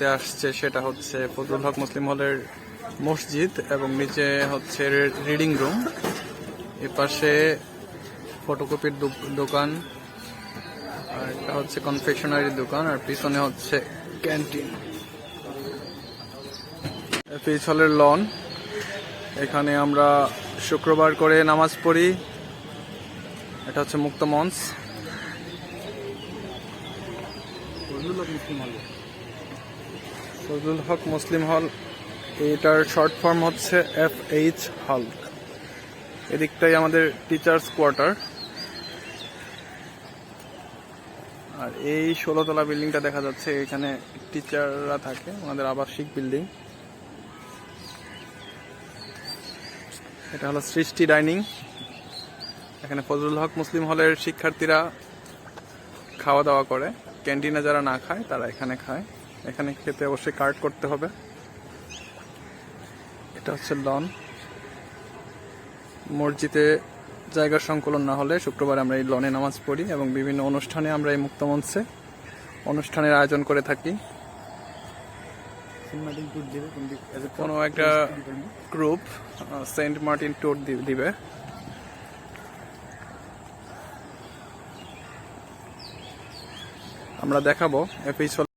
দেখতে আসছে সেটা হচ্ছে ফজলুল হক মুসলিম হলের মসজিদ এবং নিচে হচ্ছে রিডিং রুম এ পাশে ফটোকপির দোকান, আর এটা হচ্ছে কনফেকশনারি দোকান, আর পিছনে হচ্ছে ক্যান্টিন পিছ হলের লন এখানে আমরা শুক্রবার করে নামাজ পড়ি। এটা হচ্ছে মুক্ত মঞ্চ। ফজলুল হক মুসলিম হল। এটার শর্ট ফর্ম হচ্ছে এফ এইচ হল এদিকটাই আমাদের টিচার্স কোয়ার্টার আর এই ষোলোতলা বিল্ডিংটা দেখা যাচ্ছে, এখানে টিচাররা থাকে, আমাদের আবাসিক বিল্ডিং এটা হলো সৃষ্টি ডাইনিং এখানে ফজলুল হক মুসলিম হলের শিক্ষার্থীরা খাওয়া দাওয়া করে। ক্যান্টিনে যারা না খায়, তারা এখানে খায়। এখানে খেতে অবশ্যই কার্ড করতে হবে। এটা হচ্ছে লন। মসজিদে জায়গার সংকলন না হলে শুক্রবার আমরা এই লনে নামাজ পড়ি এবং বিভিন্ন অনুষ্ঠানে আমরা এই মুক্ত মঞ্চে অনুষ্ঠানের আয়োজন করে থাকি। কোনো একটা গ্রুপ সেন্ট মার্টিন ট্যুর দিবে। আমরা দেখাবো এপিসোড